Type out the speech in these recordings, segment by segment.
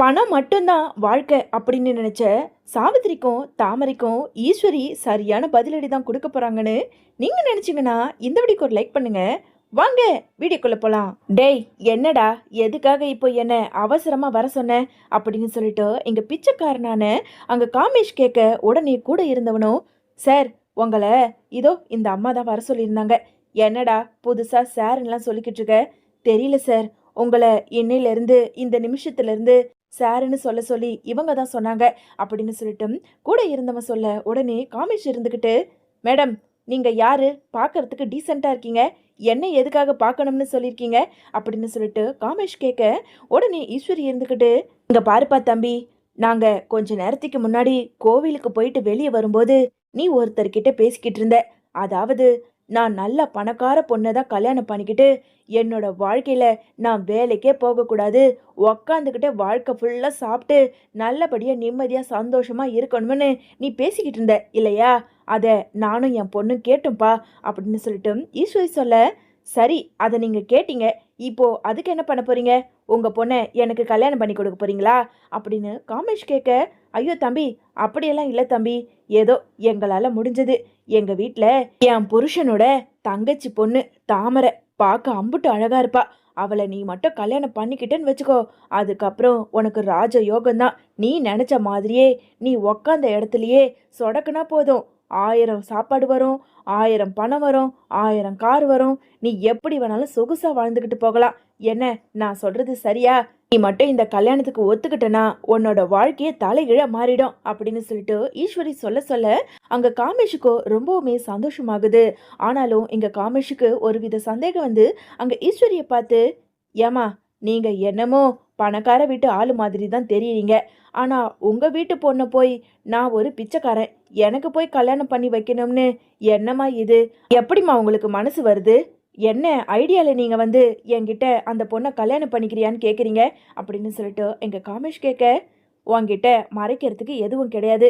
பணம் மட்டும்தான் வாழ்க்கை அப்படின்னு நினச்ச சாவித்திரிக்கும் தாமரைக்கும் ஈஸ்வரி சரியான பதிலடி தான் கொடுக்க போகிறாங்கன்னு நீங்கள் நினச்சிங்கன்னா இந்த வீடியோக்கு ஒரு லைக் பண்ணுங்கள் வாங்க வீடியோக்குள்ளே போகலாம் டேய் என்னடா? எதுக்காக இப்போ என்ன அவசரமாக வர சொன்னேன் அப்படின்னு சொல்லிட்டு எங்கள் பிச்சைக்காரனான அங்கே காமேஷ் கேட்க உடனே கூட இருந்தவனும் சார் உங்களை இதோ இந்த அம்மா தான் வர சொல்லியிருந்தாங்க. என்னடா புதுசாக சாருன்னெலாம் சொல்லிக்கிட்டு இருக்க? தெரியல சார். உங்களை இன்னையிலேருந்து இந்த நிமிஷத்துலேருந்து சாருன்னு சொல்ல சொல்லி இவங்க தான் சொன்னாங்க அப்படின்னு சொல்லிட்டு கூட இருந்தவன் சொல்ல உடனே காமிஷ் இருந்துக்கிட்டு மேடம் நீங்கள் யாரு? பார்க்கறதுக்கு டீசெண்டாக இருக்கீங்க. என்ன எதுக்காக பார்க்கணும்னு சொல்லியிருக்கீங்க? அப்படின்னு சொல்லிட்டு காமேஷ் கேட்க உடனே ஈஸ்வரி இருந்துக்கிட்டு இங்கே பாருப்பா தம்பி நாங்கள் கொஞ்ச நேரத்துக்கு முன்னாடி கோவிலுக்கு போயிட்டு வெளியே வரும்போது நீ ஒருத்தர்கிட்ட பேசிக்கிட்டு இருந்த. அதாவது நான் நல்ல பணக்கார பொண்ணை தான் கல்யாணம் பண்ணிக்கிட்டு என்னோட வாழ்க்கையில் நான் வேலைக்கே போகக்கூடாது. உக்காந்துக்கிட்டே வாழ்க்கை ஃபுல்லாக சாப்பிட்டு நல்லபடியாக நிம்மதியாக சந்தோஷமாக இருக்கணும்னு நீ பேசிக்கிட்டு இருந்த இல்லையா? அதை நானும் என் பொண்ணும் கேட்டோம்ப்பா அப்படின்னு சொல்லிட்டு ஈஸ்வரி சொல்ல சரி அதை நீங்கள் கேட்டீங்க. இப்போ அதுக்கு என்ன பண்ண போகிறீங்க உங்கள் பொண்ணை எனக்கு கல்யாணம் பண்ணி கொடுக்க போறீங்களா? அப்படின்னு காமேஷ் கேட்க ஐயோ தம்பி அப்படியெல்லாம் இல்லை தம்பி. ஏதோ எங்களால் முடிஞ்சது. எங்கள் வீட்டில் என் புருஷனோட தங்கச்சி பொண்ணு தாமரை பார்க்க அம்புட்டு அழகாக இருப்பா. அவளை நீ மட்டும் கல்யாணம் பண்ணிக்கிட்டேன்னு வச்சுக்கோ. அதுக்கப்புறம் உனக்கு ராஜ யோகம்தான் நீ நினச்ச மாதிரியே நீ உக்காந்த இடத்துலையே சொடக்குனா போதும். ஆயிரம் சாப்பாடு வரும் ஆயிரம் பணம் வரும் ஆயிரம் கார் வரும். நீ எப்படி வேணாலும் சொகுசாக வாழ்ந்துக்கிட்டு போகலாம். என்ன நான் சொல்றது சரியா? நீ மட்டும் இந்த கல்யாணத்துக்கு ஒத்துக்கிட்டனா உன்னோட வாழ்க்கையை தலைகீழ மாறிடும் அப்படின்னு சொல்லிட்டு ஈஸ்வரி சொல்ல சொல்ல அங்க காமேஷுக்கோ ரொம்பவுமே சந்தோஷமாகுது. ஆனாலும் இங்க காமேஷுக்கு ஒருவித சந்தேகம் வந்து அங்க ஈஸ்வரியை பார்த்து ஏமா நீங்க என்னமோ பணக்கார வீட்டு ஆளு மாதிரி தான் தெரியுறீங்க. ஆனா உங்க வீட்டு பொண்ணை போய் நான் ஒரு பிச்சைக்காரன். எனக்கு போய் கல்யாணம் பண்ணி வைக்கணும்னு என்னம்மா இது? எப்படிம்மா உங்களுக்கு மனசு வருது? என்ன ஐடியாவில் நீங்கள் வந்து என்கிட்ட அந்த பொண்ணை கல்யாணம் பண்ணிக்கிறியான்னு கேட்குறீங்க அப்படின்னு சொல்லிட்டு எங்கள் காமேஷ் கேட்க உங்ககிட்ட மறைக்கிறதுக்கு எதுவும் கிடையாது.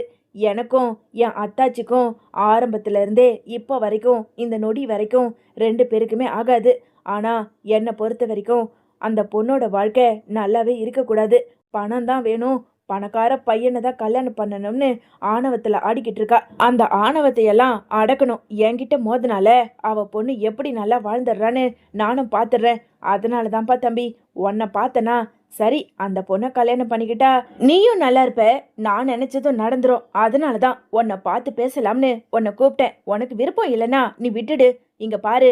எனக்கும் என் அத்தாச்சிக்கும் ஆரம்பத்துலேருந்தே இப்போ வரைக்கும் இந்த நொடி வரைக்கும் ரெண்டு பேருக்குமே ஆகாது. ஆனால் என்னை பொறுத்த வரைக்கும் அந்த பொண்ணோட வாழ்க்கை நல்லாவே இருக்கக்கூடாது. பணம் தான் வேணும். பணக்கார பையனை தான் கல்யாணம் பண்ணணும்னு ஆணவத்தில் ஆடிக்கிட்டு இருக்கா. அந்த ஆணவத்தையெல்லாம் அடக்கணும். என்கிட்ட மோதனால அவ பொண்ணு எப்படி நல்லா வாழ்ந்துடுறான்னு நானும் பார்த்துடுறேன் அதனால தான்ப்பா தம்பி உன்னை பார்த்தனா சரி அந்த பொண்ணை கல்யாணம் பண்ணிக்கிட்டா நீயும் நல்லா இருப்ப. நான் நினைச்சதும் நடந்துரும். அதனால தான் உன்னை பார்த்து பேசலாம்னு உன்னை கூப்பிட்டேன். உனக்கு விருப்பம் இல்லைன்னா நீ விட்டுடு. இங்க பாரு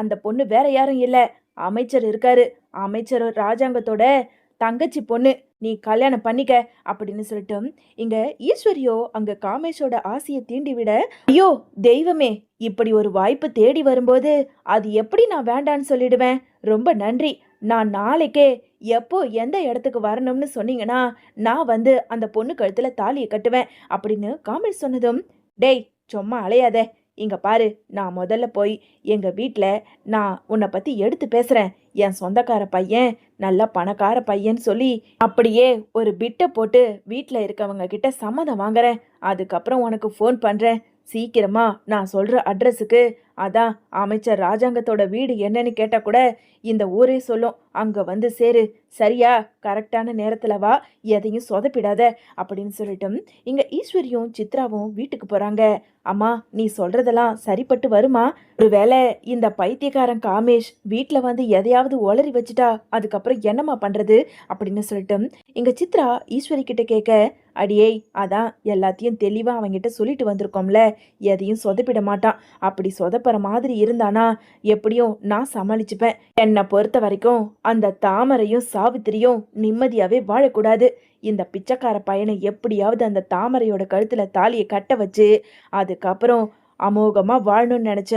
அந்த பொண்ணு வேற யாரும் இல்லை. அமைச்சர் இருக்காரு. அமைச்சர் ராஜாங்கத்தோட தங்கச்சி பொண்ணு. நீ கல்யாணம் பண்ணிக்க அப்படின்னு சொல்லிட்டு இங்க ஈஸ்வரியோ அங்க காமேஷோட ஆசையை தீண்டி விட ஐயோ தெய்வமே இப்படி ஒரு வாய்ப்பு தேடி வரும்போது அது எப்படி நான் வேண்டான்னு சொல்லிடுவேன். ரொம்ப நன்றி. நான் நாளைக்கே எப்போ எந்த இடத்துக்கு வரணும்னு சொன்னீங்கன்னா நான் வந்து அந்த பொண்ணு கழுத்துல தாலியை கட்டுவேன் அப்படின்னு காமேஷ் சொன்னதும் டேய் சும்மா அலையாத. இங்க பாரு நான் முதல்ல போய் எங்க வீட்டில் நான் உன்னை பத்தி எடுத்து பேசுறேன். என் சொந்தக்கார பையன் நல்ல பணக்கார பையன் சொல்லி அப்படியே ஒரு பிட்டை போட்டு வீட்டில் இருக்கவங்க கிட்ட சம்மதம் வாங்குறேன். அதுக்கப்புறம் உனக்கு ஃபோன் பண்ணுறேன் சீக்கிரமா நான் சொல்கிற அட்ரஸுக்கு அதான் அமைச்சர் ராஜாங்கத்தோட வீடு என்னன்னு கேட்டால் கூட இந்த ஊரே சொல்லும். அங்க வந்து சேரு. சரியா? கரெக்டான நேரத்துல வா. எதையும் சொதப்பிடாத அப்படின்னு சொல்லிட்டும் இங்க ஈஸ்வரியும் சித்ராவும் வீட்டுக்கு போறாங்க. அம்மா நீ சொல்றதெல்லாம் சரிப்பட்டு வருமா? ஒருவேளை இந்த பைத்தியக்காரன் காமேஷ் வீட்டில் வந்து எதையாவது ஒளறி வச்சுட்டா அதுக்கப்புறம் என்னம்மா பண்றது? அப்படின்னு சொல்லிட்டு இங்க சித்ரா ஈஸ்வரி கிட்ட கேட்க அடியே அதான் எல்லாத்தையும் தெளிவாக அவங்கிட்ட சொல்லிட்டு வந்திருக்கோம்ல. எதையும் சொதப்பிட மாட்டான். அப்படி சொதப்புற மாதிரி இருந்தானா எப்படியும் நான் சமாளிச்சுப்பேன். என்னை பொறுத்த வரைக்கும் அந்த தாமரையும் சாவித்திரியும் நிம்மதியாகவே வாழக்கூடாது. இந்த பிச்சைக்கார பையனை எப்படியாவது அந்த தாமரையோட கழுத்தில் தாலியை கட்ட வச்சு அதுக்கப்புறம் அமோகமாக வாழணும்னு நினச்ச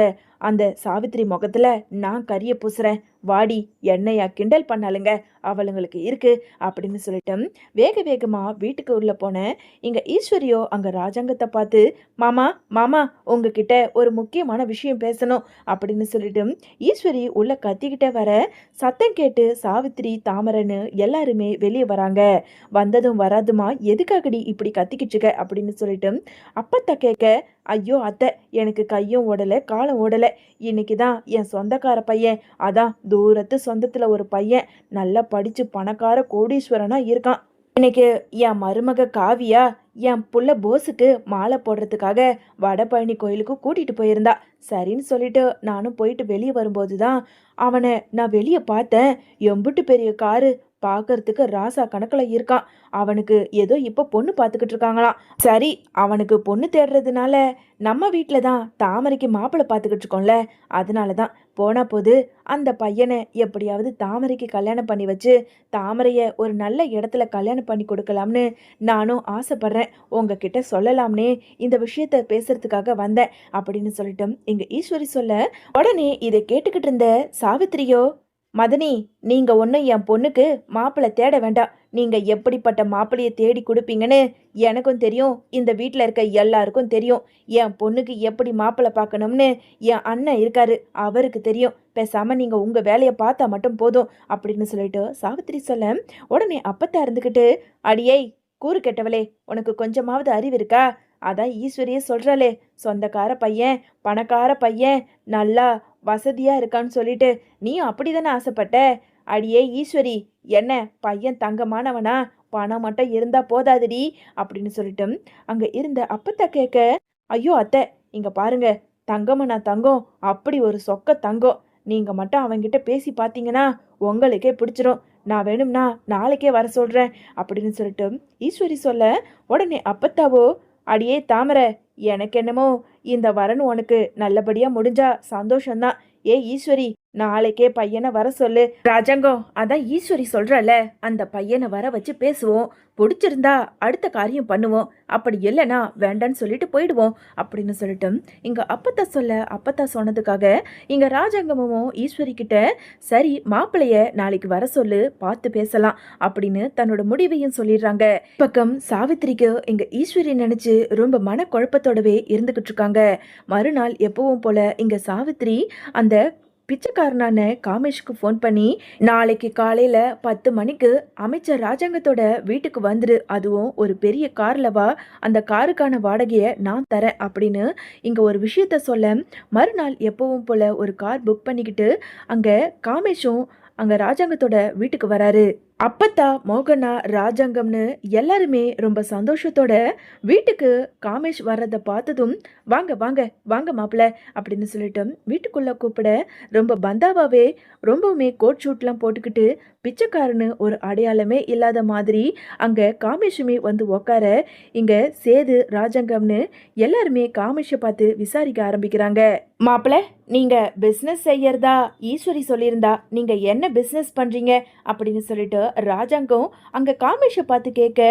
அந்த சாவித்திரி முகத்தில் நான் கரிய பூசுகிறேன் வாடி என்னையா கிண்டல் பண்ணாலுங்க அவளுங்களுக்கு இருக்கு அப்படின்னு சொல்லிட்டு வேக வேகமா வீட்டுக்கு உள்ள போனேன். இங்க ஈஸ்வரியோ அங்க ராஜாங்கத்தை பார்த்து மாமா மாமா உங்ககிட்ட ஒரு முக்கியமான விஷயம் பேசணும் அப்படின்னு சொல்லிட்டு ஈஸ்வரி உள்ள கத்திக்கிட்டே வர சத்தம் கேட்டு சாவித்திரி தாமரன்னு எல்லாருமே வெளியே வராங்க. வந்ததும் வராதுமா எதுக்காகடி இப்படி கத்திக்கிட்டு இருக்க? அப்படின்னு சொல்லிட்டு அப்பத்த கேட்க ஐயோ அத்தை எனக்கு கையும் ஓடலை காலம் ஓடலை. இன்னைக்கு தான் என் சொந்தக்கார பையன். அதான் தூரத்து சொந்தத்தில் ஒரு பையன். நல்லா படித்து பணக்கார கோடீஸ்வரனாக இருக்கான். இன்னைக்கு என் மருமக காவியா என் புள்ள போஸுக்கு மாலை போடுறதுக்காக வடபழனி கோயிலுக்கு கூட்டிகிட்டு போயிருந்தா. சரின்னு சொல்லிட்டு நானும் போயிட்டு வெளியே வரும்போது தான் அவனை நான் வெளியே பார்த்தேன். எம்புட்டு பெரிய காரு பார்க்கறதுக்கு ராசா கணக்கில் இருக்கான் அவனுக்கு ஏதோ இப்போ பொண்ணு பார்த்துக்கிட்டு இருக்காங்களாம் சரி அவனுக்கு பொண்ணு தேடுறதுனால நம்ம வீட்டில் தான் தாமரைக்கு மாப்பிள்ளை பார்த்துக்கிட்டு இருக்கோம்ல. அதனால தான் போனா போது அந்த பையனை எப்படியாவது தாமரைக்கு கல்யாணம் பண்ணி வச்சு தாமரையை ஒரு நல்ல இடத்துல கல்யாணம் பண்ணி கொடுக்கலாம்னு நானும் ஆசைப்பட்றேன். உங்ககிட்ட சொல்லலாம்னே இந்த விஷயத்த பேசுறதுக்காக வந்தேன். அப்படின்னு சொல்லிட்டும் எங்க ஈஸ்வரி சொல்ல உடனே இதை கேட்டுக்கிட்டு இருந்த சாவித்திரியோ மதனி நீங்க ஒன்றும் என் பொண்ணுக்கு மாப்பிள்ளை தேட வேண்டாம். நீங்க எப்படிப்பட்ட மாப்பிள்ளையை தேடி கொடுப்பீங்கன்னு எனக்கும் தெரியும். இந்த வீட்டில் இருக்க எல்லாருக்கும் தெரியும். என் பொண்ணுக்கு எப்படி மாப்பிள்ளை பார்க்கணும்னு என் அண்ணன் இருக்காரு. அவருக்கு தெரியும். பேசாம நீங்க உங்க வேலையை பார்த்தா மட்டும் போதும். அப்படின்னு சொல்லிட்டு சாவித்திரி சொல்ல உடனே அப்பத்தா இருந்துக்கிட்டு அடியை கூறு கெட்டவளே உனக்கு கொஞ்சமாவது அறிவு இருக்கா? அதான் ஈஸ்வரியே சொல்றாளே. சொந்தக்கார பையன் பணக்கார பையன் நல்லா வசதியா இருக்கான்னு சொல்லிட்டு நீயும் அப்படிதானே ஆசைப்பட்ட? அடியே ஈஸ்வரி என்ன பையன் தங்கமானவனா? பணம் மட்டும் இருந்தா போதாதுடி அப்படின்னு சொல்லிட்டு அங்க இருந்த அப்பத்தா கேட்க ஐயோ அத்தை இங்க பாருங்க தங்கமனா தங்கம் அப்படி ஒரு சொக்க தங்கம். நீங்க மட்டும் அவங்கிட்ட பேசி பார்த்தீங்கன்னா உங்களுக்கே பிடிச்சிரும். நான் வேணும்னா நாளைக்கே வர சொல்றேன் அப்படின்னு சொல்லிட்டு ஈஸ்வரி சொல்ல உடனே அப்பத்தாவோ அடியே தாமரை எனக்கு என்னமோ இந்த வரன் உனக்கு நல்லபடியா முடிஞ்சா சந்தோஷம்தான். ஏ ஈஸ்வரி நாளைக்கே பையனை வர சொல்லு. ராஜாங்கம் அதான் ஈஸ்வரி சொல்றல அந்த பையனை வர வச்சு பேசுவோம். பிடிச்சிருந்தா அடுத்த காரியம் பண்ணுவோம். அப்படி இல்லைன்னா வேண்டான்னு சொல்லிட்டு போயிடுவோம் அப்படின்னு சொல்லிட்டு இங்க அப்பத்தா சொல்ல அப்பத்தா சொன்னதுக்காக இங்க ராஜாங்கமும் ஈஸ்வரி கிட்ட சரி மாப்பிளைய நாளைக்கு வர சொல்லு பார்த்து பேசலாம் அப்படின்னு தன்னோட முடிவையும் சொல்லிடுறாங்க. பக்கம் சாவித்திரிக்கு இங்கே ஈஸ்வரி நினைச்சு ரொம்ப மன குழப்பத்தோடவே இருந்துகிட்டு இருக்காங்க. மறுநாள் எப்பவும் போல இங்க சாவித்திரி அந்த பிச்சைக்காரனான காமேஷ்க்கு ஃபோன் பண்ணி நாளைக்கு காலையில் பத்து மணிக்கு அமைச்சர் ராஜாங்கத்தோட வீட்டுக்கு வந்துரு. அதுவும் ஒரு பெரிய காரில் வா. அந்த காருக்கான வாடகையை நான் தரேன் அப்படின்னு இங்கே ஒரு விஷயத்த சொல்ல மறுநாள் எப்பவும் போல் ஒரு கார் புக் பண்ணிக்கிட்டு அங்கே காமேஷும் அங்கே ராஜாங்கத்தோட வீட்டுக்கு வராரு. அப்பத்தா மோகனா ராஜாங்கம்னு எல்லாருமே ரொம்ப சந்தோஷத்தோட வீட்டுக்கு காமேஷ் வர்றதை பார்த்ததும் வாங்க வாங்க வாங்க மாப்பிள்ள அப்படின்னு சொல்லிட்டு வீட்டுக்குள்ளே கூப்பிட ரொம்ப பந்தாவாகவே ரொம்பவுமே கோட் ஷூட்லாம் போட்டுக்கிட்டு பிச்சைக்காரனு ஒரு அடையாளமே இல்லாத மாதிரி அங்கே காமேஷுமே வந்து உக்கார இங்கே சேது ராஜாங்கம்னு எல்லாருமே காமேஷை பார்த்து விசாரிக்க ஆரம்பிக்கிறாங்க. மாப்பிள்ள நீங்கள் பிஸ்னஸ் செய்யறதா ஈஸ்வரி சொல்லியிருந்தா நீங்கள் என்ன பிஸ்னஸ் பண்ணுறீங்க அப்படின்னு சொல்லிட்டு ராஜாங்கம் அங்கே காமேஷை பார்த்து கேட்க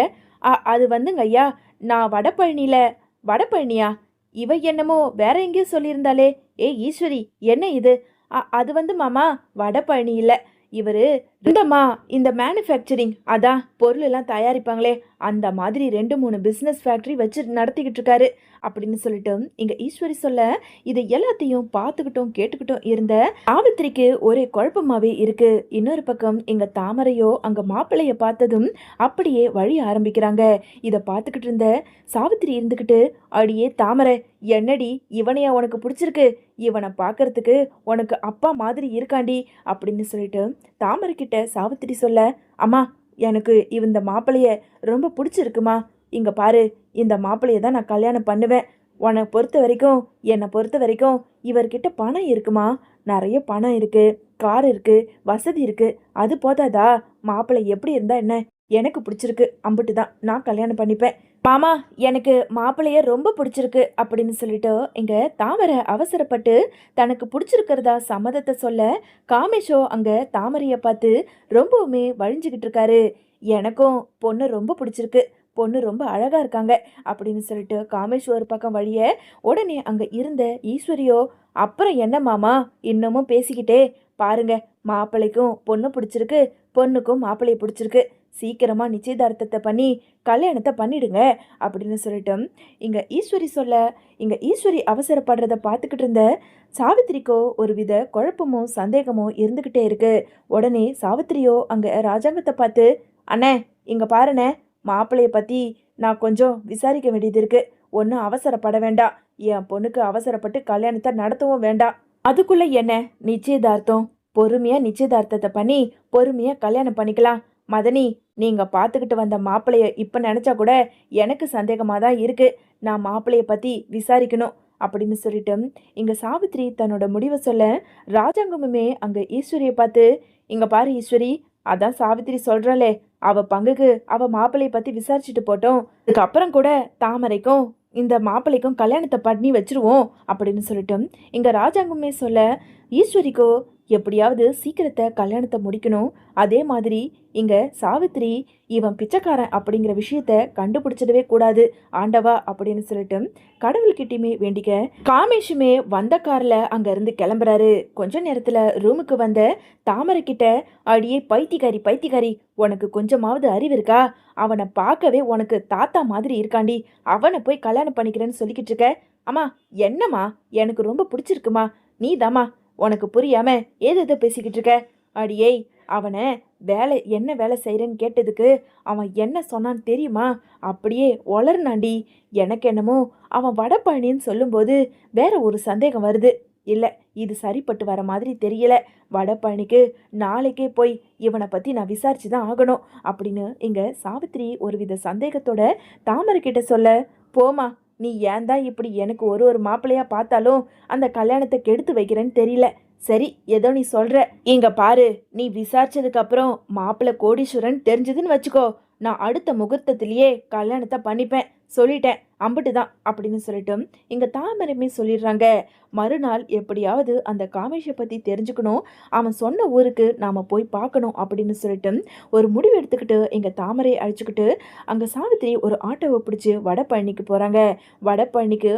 "அ- அது வந்துங்க ஐயா நான் வடபழனியில் வடபழனியா? இவ என்னமோ வேற எங்கேயோ சொல்லியிருந்தாளே. ஏ ஈஸ்வரி என்ன இது? "அ- அது வந்து மாமா வடபழனி இல்லை இவர் இந்தம்மா இந்த மேனுஃபேக்சரிங் அதான் பொருள் எல்லாம் தயாரிப்பாங்களே அந்த மாதிரி ரெண்டு மூணு பிஸ்னஸ் ஃபேக்டரி வச்சு நடத்திக்கிட்டு இருக்காரு அப்படின்னு சொல்லிட்டு இங்க ஈஸ்வரி சொல்ல இது எல்லாத்தையும் பார்த்துக்கிட்டும் கேட்டுக்கிட்டும் இருந்த சாவித்திரிக்கு ஒரே குழப்பமாவே இருக்கு. இன்னொரு பக்கம் எங்க தாமரையோ அங்க மாப்பிள்ளைய பார்த்ததும் அப்படியே வழி ஆரம்பிக்கிறாங்க. இதை பார்த்துக்கிட்டு இருந்த சாவித்திரி இருந்துக்கிட்டு அடியே தாமரை என்னடி இவனையா உனக்கு பிடிச்சிருக்கு? இவனை பார்க்கறதுக்கு உனக்கு அப்பா மாதிரி இருக்காண்டி அப்படின்னு சொல்லிட்டு தாமரை கிட்ட சாவித்திரி சொல்ல அம்மா எனக்கு இந்த மாப்பிளைய ரொம்ப பிடிச்சிருக்குமா. இங்கே பாரு இந்த மாப்பிள்ளைய தான் நான் கல்யாணம் பண்ணுவேன். உன்னை பொறுத்த வரைக்கும் என்னை பொறுத்த வரைக்கும் இவர்கிட்ட பணம் இருக்குமா? நிறைய பணம் இருக்கு கார் இருக்கு வசதி இருக்கு. அது போதாதா? மாப்பிள்ளை எப்படி இருந்தா என்ன? எனக்கு பிடிச்சிருக்கு. அம்பிட்டு தான் நான் கல்யாணம் பண்ணிப்பேன். மாமா எனக்கு மாப்பிள்ளைய ரொம்ப பிடிச்சிருக்கு அப்படின்னு சொல்லிட்டு இங்கே தாமரை அவசரப்பட்டு தனக்கு பிடிச்சிருக்கிறதா சம்மதத்தை சொல்ல காமேஷோ அங்கே தாமரையை பார்த்து ரொம்பவுமே வழிஞ்சுக்கிட்டு இருக்காரு. எனக்கும் பொண்ணு ரொம்ப பிடிச்சிருக்கு பொண்ணு ரொம்ப அழகாக இருக்காங்க அப்படின்னு சொல்லிட்டு காமேஷ் ஒரு பக்கம் வழிய உடனே அங்கே இருந்த ஈஸ்வரியோ அப்புறம் என்ன மாமா இன்னமும் பேசிக்கிட்டே பாருங்க மாப்பிள்ளைக்கும் பொண்ணு பிடிச்சிருக்கு பொண்ணுக்கும் மாப்பிள்ளையை பிடிச்சிருக்கு. சீக்கிரமாக நிச்சயதார்த்தத்தை பண்ணி கல்யாணத்தை பண்ணிடுங்க அப்படின்னு சொல்லிட்டோம். இங்கே ஈஸ்வரி சொல்ல இங்கே ஈஸ்வரி அவசரப்படுறத பார்த்துக்கிட்டு இருந்த சாவித்திரிக்கோ ஒரு வித குழப்பமும் சந்தேகமும் இருந்துக்கிட்டே இருக்கு. உடனே சாவித்திரியோ அங்கே ராஜாங்கத்தை பார்த்து அண்ணே இங்கே பாருண்ணே மாப்பிள்ளைய பற்றி நான் கொஞ்சம் விசாரிக்க வேண்டியது இருக்கு. ஒன்றும் அவசரப்பட வேண்டாம். என் பொண்ணுக்கு அவசரப்பட்டு கல்யாணத்தை நடத்தவும் வேண்டாம். அதுக்குள்ளே என்ன? நிச்சயதார்த்தம். பொறுமையாக நிச்சயதார்த்தத்தை பண்ணி பொறுமையாக கல்யாணம் பண்ணிக்கலாம். மதனி நீங்க பார்த்துக்கிட்டு வந்த மாப்பிளைய இப்ப நினைச்சா கூட எனக்கு சந்தேகமா தான் இருக்கு. நான் மாப்பிளைய பத்தி விசாரிக்கணும் அப்படின்னு சொல்லிட்டு இங்க சாவித்ரி தன்னோட முடிவை சொல்ல ராஜாங்கமுமே அங்க ஈஸ்வரியை பார்த்து இங்க பாரு ஈஸ்வரி அதான் சாவித்ரி சொல்றாளே அவ பங்குக்கு அவ மாப்பிளைய பத்தி விசாரிச்சுட்டு போட்டோம். அதுக்கப்புறம் கூட தாமரைக்கும் இந்த மாப்பிள்ளைக்கும் கல்யாணத்தை பண்ணி வச்சிருவோம் அப்படின்னு சொல்லிட்டு இங்க ராஜாங்கமே சொல்ல ஈஸ்வரிக்கோ எப்படியாவது சீக்கிரத்தை கல்யாணத்தை முடிக்கணும். அதே மாதிரி இங்க சாவித்ரி இவன் பிச்சைக்காரன் அப்படிங்கிற விஷயத்த கண்டுபிடிச்சிடவே கூடாது. ஆண்டவா அப்படின்னு சொல்லிட்டு கடவுள்கிட்டயுமே வேண்டிக்க. காமேஷுமே வந்த கார்ல அங்க இருந்து கிளம்புறாரு. கொஞ்ச நேரத்துல ரூமுக்கு வந்த தாமரைக்கிட்ட அடியே பைத்திகாரி பைத்திகாரி உனக்கு கொஞ்சமாவது அறிவு இருக்கா? அவனை பார்க்கவே உனக்கு தாத்தா மாதிரி இருக்காண்டி. அவனை போய் கல்யாணம் பண்ணிக்கிறேன்னு சொல்லிக்கிட்டு இருக்க. அம்மா என்னம்மா? எனக்கு ரொம்ப பிடிச்சிருக்குமா? நீ உனக்கு புரியாம ஏது எதை பேசிக்கிட்டு இருக்க. அடியேய் அவனை வேலை என்ன வேலை செய்கிறேன்னு கேட்டதுக்கு அவன் என்ன சொன்னான்னு தெரியுமா? அப்படியே ஒளர்னாண்டி எனக்கு என்னமோ அவன் வடபழனின்னு சொல்லும்போது வேற ஒரு சந்தேகம் வருது. இல்லை இது சரிப்பட்டு வர மாதிரி தெரியல. வடபழனிக்கு நாளைக்கே போய் இவனை பற்றி நான் விசாரிச்சு தான் ஆகணும் அப்படின்னு இங்கே சாவித்திரி ஒருவித சந்தேகத்தோட தாமரை கிட்ட சொல்ல போமா நீ ஏன் தான் இப்படி எனக்கு ஒரு ஒரு மாப்பிள்ளையா பார்த்தாலும் அந்த கல்யாணத்தை கெடுத்து வைக்கிறேன்னு தெரியல. சரி ஏதோ நீ சொல்ற. இங்க பாரு நீ விசாரிச்சதுக்கு அப்புறம் மாப்பிள்ளை கோடீஸ்வரன் தெரிஞ்சதுன்னு வச்சுக்கோ. நான் அடுத்த முகூர்த்தத்திலேயே கல்யாணத்தை பண்ணிப்பேன் சொல்லிட்டேன். அம்பிட்டு தான் அப்படின்னு சொல்லிட்டு இங்கே தாமரமே சொல்லிடுறாங்க. மறுநாள் எப்படியாவது அந்த காமேஷை பற்றி தெரிஞ்சுக்கணும். அவன் சொன்ன ஊருக்கு நாம் போய் பார்க்கணும் அப்படின்னு சொல்லிட்டு ஒரு முடிவு எடுத்துக்கிட்டு இங்கே தாமரை அழிச்சுக்கிட்டு அங்கே சாவித்திரி ஒரு ஆட்டோவை பிடிச்சி வடபழனிக்கு போகிறாங்க வடபழனிக்கு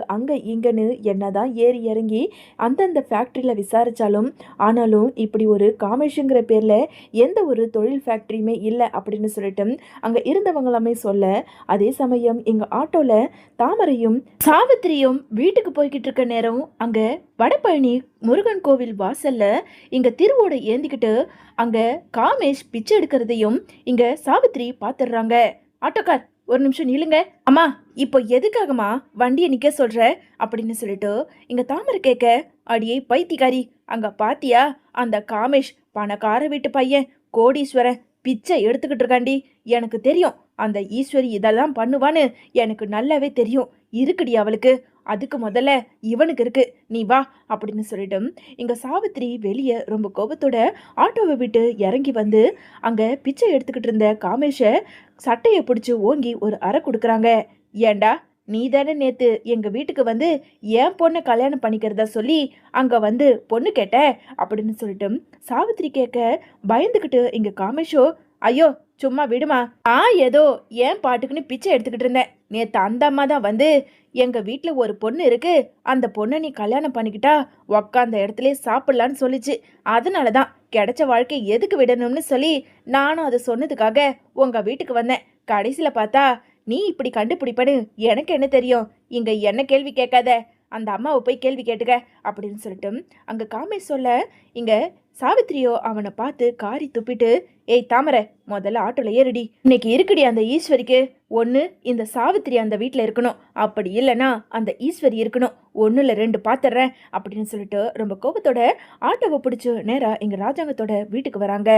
இங்கேன்னு என்ன தான் ஏறி இறங்கி அந்தந்த ஃபேக்ட்ரியில் விசாரித்தாலும் ஆனாலும் இப்படி ஒரு காமேஷுங்கிற பேரில் எந்த ஒரு தொழில் ஃபேக்ட்ரியுமே இல்லை அப்படின்னு சொல்லிட்டு அங்கே இருந்தவங்களாமே சொல்ல அதே சமயம் எங்கள் ஆட்டோவில் தாமரையும் சாவித்திரியும் வீட்டுக்கு போய்கிட்டு இருக்க நேரம் அங்க வடபழனி முருகன் கோவில் வாசல்ல இங்க திருவோட ஏந்திக்கிட்டு அங்க காமேஷ் பிச்சை எடுக்கிறதையும் இங்க சாவித்திரி பாத்துடுறாங்க ஆட்டோக்கார் ஒரு நிமிஷம் நில்லுங்க. அம்மா இப்போ எதுக்காகம்மா வண்டியை நிக்க சொல்ற? அப்படின்னு சொல்லிட்டு இங்க தாமரை கேட்க அடியே பைத்தியக்காரி அங்க பாத்தியா? அந்த காமேஷ் பணக்கார வீட்டு பையன் கோடீஸ்வரன் பிச்சை எடுத்துக்கிட்டு இருக்காண்டி எனக்கு தெரியும். அந்த ஈஸ்வரி இதெல்லாம் பண்ணுவான்னு எனக்கு நல்லாவே தெரியும். இருக்குடி அவளுக்கு. அதுக்கு முதல்ல இவனுக்கு இருக்கு. நீ வா அப்படின்னு சொல்லிட்டும் இங்க சாவித்திரி வெளியே ரொம்ப கோபத்தோட ஆட்டோவை விட்டு இறங்கி வந்து அங்க பிச்சை எடுத்துக்கிட்டு இருந்த காமேஷ சட்டையை பிடிச்சி ஓங்கி ஒரு அறை கொடுக்குறாங்க. ஏண்டா? நீ தானே நேத்து எங்க வீட்டுக்கு வந்து என் பொண்ணை கல்யாணம் பண்ணிக்கிறதா சொல்லி அங்க வந்து பொண்ணு கேட்ட? அப்படின்னு சொல்லிட்டு சாவித்திரி கேட்க பயந்துக்கிட்டு இங்க காமேஷோ ஐயோ சும்மா விடுமா? ஆ ஏதோ ஏன் பாட்டுக்குன்னு பிச்சை எடுத்துக்கிட்டு இருந்தேன். நேத்து அந்த அம்மா தான் வந்து எங்க வீட்டில் ஒரு பொண்ணு இருக்கு. அந்த பொண்ணை நீ கல்யாணம் பண்ணிக்கிட்டா உக்காந்த இடத்துல சாப்பிடலான்னு சொல்லிச்சு. அதனால தான் கிடைச்ச வாழ்க்கை எதுக்கு விடணும்னு சொல்லி நானும் அதை சொன்னதுக்காக உங்க வீட்டுக்கு வந்தேன். கடைசியில பார்த்தா நீ இப்படி கண்டுபிடிப்பன்னு எனக்கு என்ன தெரியும்? இங்க என்ன கேள்வி கேட்காத? அந்த அம்மாவை போய் கேள்வி கேட்டுக்க. அப்படின்னு சொல்லிட்டு அங்க காமேஷ் சொல்ல இங்க சாவித்திரியோ அவனை பார்த்து காரி துப்பிட்டு ஏய் தாமரை முதல்ல ஆட்டோல ஏறுடி. இன்னைக்கு இருக்குடி அந்த ஈஸ்வரிக்கு. ஒன்று இந்த சாவித்திரி அந்த வீட்டில் இருக்கணும். அப்படி இல்லைன்னா அந்த ஈஸ்வரி இருக்கணும். ஒன்றுல ரெண்டு பார்த்துட்றேன் அப்படின்னு சொல்லிட்டு ரொம்ப கோபத்தோட ஆட்டோவை பிடிச்சி நேராக எங்கள் ராஜாங்கத்தோட வீட்டுக்கு வராங்க.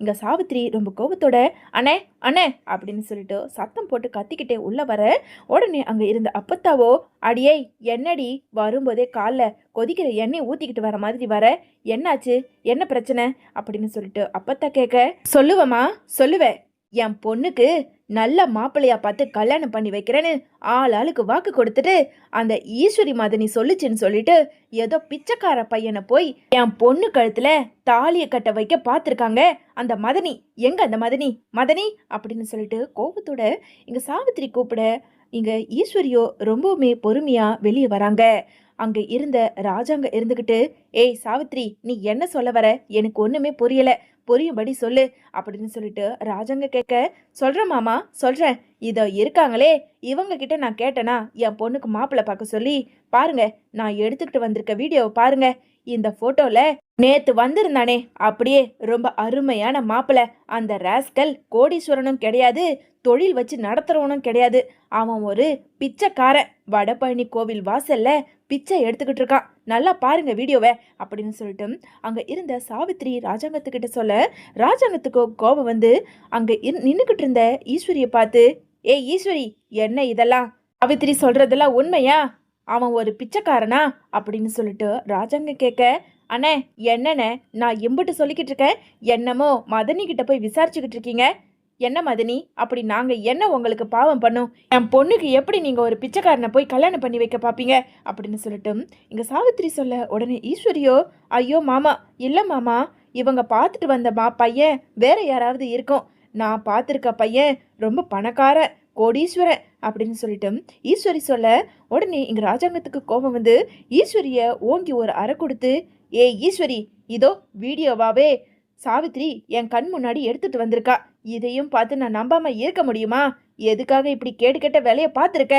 இங்கே சாவித்திரி ரொம்ப கோபத்தோட அண்ணே அண்ணே அப்படின்னு சொல்லிட்டு சத்தம் போட்டு கத்திக்கிட்டே உள்ளே வர உடனே அங்கே இருந்த அப்பத்தாவோ அடியே என்னடி? வரும்போதே காலில் கொதிக்கிற எண்ணெய் ஊற்றிக்கிட்டு வர மாதிரி வர என்னாச்சு? என்ன பிரச்சனை? அப்படின்னு சொல்லிட்டு அப்பத்தா கேட்க சொல்லுவேம்மா சொல்லுவேன். என் பொண்ணுக்கு நல்ல மாப்பிள்ளையா பார்த்து கல்யாணம் பண்ணி வைக்கிறேன்னு ஆள் ஆளுக்கு வாக்கு கொடுத்துட்டு அந்த ஈஸ்வரி மதனி சொல்லுச்சுன்னு சொல்லிட்டு ஏதோ பிச்சைக்கார பையனை போய் என் பொண்ணு கழுத்துல தாலியை கட்ட வைக்க பார்த்துருக்காங்க. அந்த மதனி எங்க அந்த மதனி? மதனி? அப்படின்னு சொல்லிட்டு கோபத்தோட இங்க சாவித்திரி கூப்பிட இங்க ஈஸ்வரியோ ரொம்பவுமே பொறுமையா வெளியே வராங்க. அங்க இருந்த ராஜாங்க இருந்துகிட்டு ஏய் சாவித்ரி நீ என்ன சொல்ல வர? எனக்கு ஒண்ணுமே புரியல. புரியும்படி சொல்லு அப்படின்னு சொல்லிட்டு ராஜாங்க கேட்க சொல்றேன் மாமா சொல்றேன். இதோ இருக்காங்களே. இவங்க கிட்ட நான் கேட்டேனா என் பொண்ணுக்கு மாப்பிள்ளை பார்க்க சொல்லி பாருங்க நான் எடுத்துக்கிட்டு வந்திருக்க வீடியோவை பாருங்க. இந்த போட்டோல நேத்து வந்திருந்தானே அப்படியே ரொம்ப அருமையான மாப்பிள்ளை அந்த ராஸ்கல் கோடீஸ்வரனும் கிடையாது தொழில் வச்சு நடத்துறவனும் கிடையாது. அவன் ஒரு பிச்சைக்காரன். வடபழனி கோவில் வாசல்ல பிச்சை எடுத்துக்கிட்டு இருக்கான் நல்லா பாருங்க வீடியோவை. அப்படின்னு சொல்லிட்டு அங்க இருந்த சாவித்ரி ராஜாங்கத்துக்கிட்ட சொல்ல ராஜாங்கத்துக்கு கோபம் வந்து அங்க நின்றுக்கிட்டு இருந்த ஈஸ்வரியை பார்த்து ஏய் ஈஸ்வரி என்ன இதெல்லாம்? சாவித்ரி சொல்றதெல்லாம் உண்மையா? அவன் ஒரு பிச்சைக்காரனா? அப்படின்னு சொல்லிட்டு ராஜாங்க கேட்க அண்ணே என்னண்ணே? நான் எம்பிட்டு சொல்லிக்கிட்டு இருக்கேன். என்னமோ மதனிக்கிட்ட போய் விசாரிச்சுக்கிட்டு இருக்கீங்க. என்ன மதனி? அப்படி நாங்கள் என்ன உங்களுக்கு பாவம் பண்ணோம்? என் பொண்ணுக்கு எப்படி நீங்கள் ஒரு பிச்சைக்காரனை போய் கல்யாணம் பண்ணி வைக்க பார்ப்பீங்க அப்படின்னு சொல்லிட்டு இங்கே சாவித்திரி சொல்ல உடனே ஈஸ்வரியோ ஐயோ மாமா இல்லை மாமா இவங்க பார்த்துட்டு வந்த மா பையன் வேற யாராவது இருக்கும். நான் பார்த்துருக்க பையன் ரொம்ப பணக்கார கோடீஸ்வரன் அப்படின்னு சொல்லிட்டு ஈஸ்வரி சொல்ல உடனே இங்கே ராஜாங்கத்துக்கு கோபம் வந்து ஈஸ்வரியை ஓங்கி ஒரு அறை கொடுத்து ஏய் ஈஸ்வரி இதோ வீடியோவாவே சாவித்ரி என் கண் முன்னாடி எடுத்துட்டு வந்திருக்கா. இதையும் பார்த்து நான் நம்பாம இருக்க முடியுமா? எதுக்காக இப்படி கேடு கெட்ட வேலையை பார்த்துருக்க?